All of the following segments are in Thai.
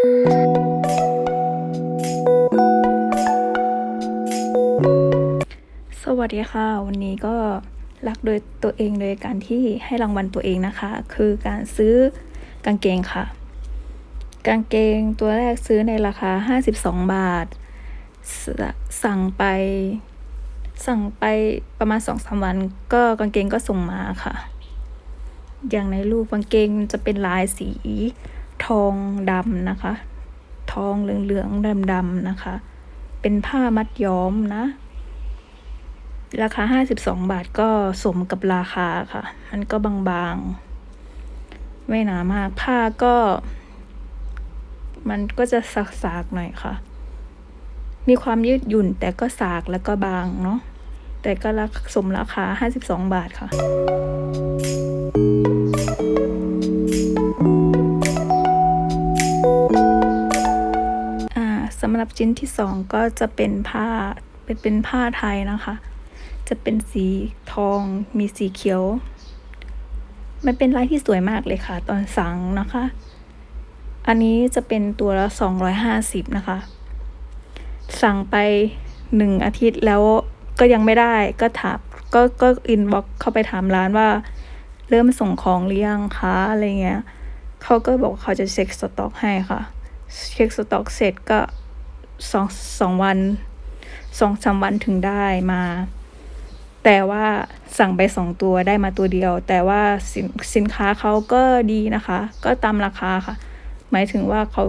สวัสดีค่ะ วันนี้ก็รักโดยตัวเองโดยการที่ให้รางวัลตัวเองนะคะ คือการซื้อกางเกงค่ะ กางเกงตัวแรกซื้อในราคา 52 บาทสสั่งไป สั่งไปประมาณ 2-3 วัน ก็กางเกงก็ส่งมาค่ะ อย่างในรูปกางเกงจะเป็นลายสี องดำนะคะ ทองเหลืองๆดำๆนะคะ เป็นผ้ามัดย้อมนะ ราคา 52 บาทก็สมกับราคาค่ะ มันก็บางๆ ไม่หนามาก ผ้าก็ มันก็จะสากๆหน่อยค่ะ มีความยืดหยุ่นแต่ก็สากแล้วก็บางเนาะ แต่ก็ราคาสมราคา 52 บาทค่ะำหรับชิ้นที่สองก็จะเป็นผ้าเป็นเป็นผ้าไทยนะคะ จะเป็นสีทองมีสีเขียว มันเป็นลายที่สวยมากเลยค่ะ ตอนสั่งนะคะ อันนี้จะเป็นตัวละ 250 นะคะ สั่งไปหนึ่งอาทิตย์แล้วก็ยังไม่ได้ก็ถามก็ก็อินบ็อกเข้าไปถามร้านว่า เริ่มส่งของหรือยังคะอะไรเงี้ยเขาก็บอกเขาจะเช็คสต็อกให้ค่ะ เช็คสต็อกเสร็จก็ สองสองวันสองสาวันถึงได้มา แต่ว่าสั่งไปสองตัวได้มาตัวเดียว แต่ว่าสินสินค้าเขาก็ดีนะคะ ก็ตามราคาค่ะ หมายถึงว่าเขา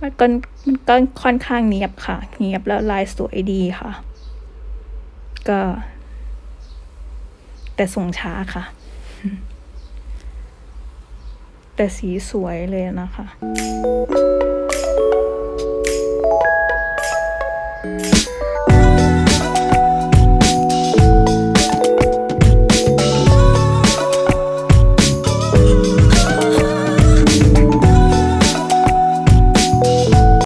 มันก็มันก็ค่อนข้างเนียบค่ะ เนียบแล้วลายสวยดีค่ะ ก็ แต่ส่งช้าค่ะ แต่สีสวยเลยนะคะ เ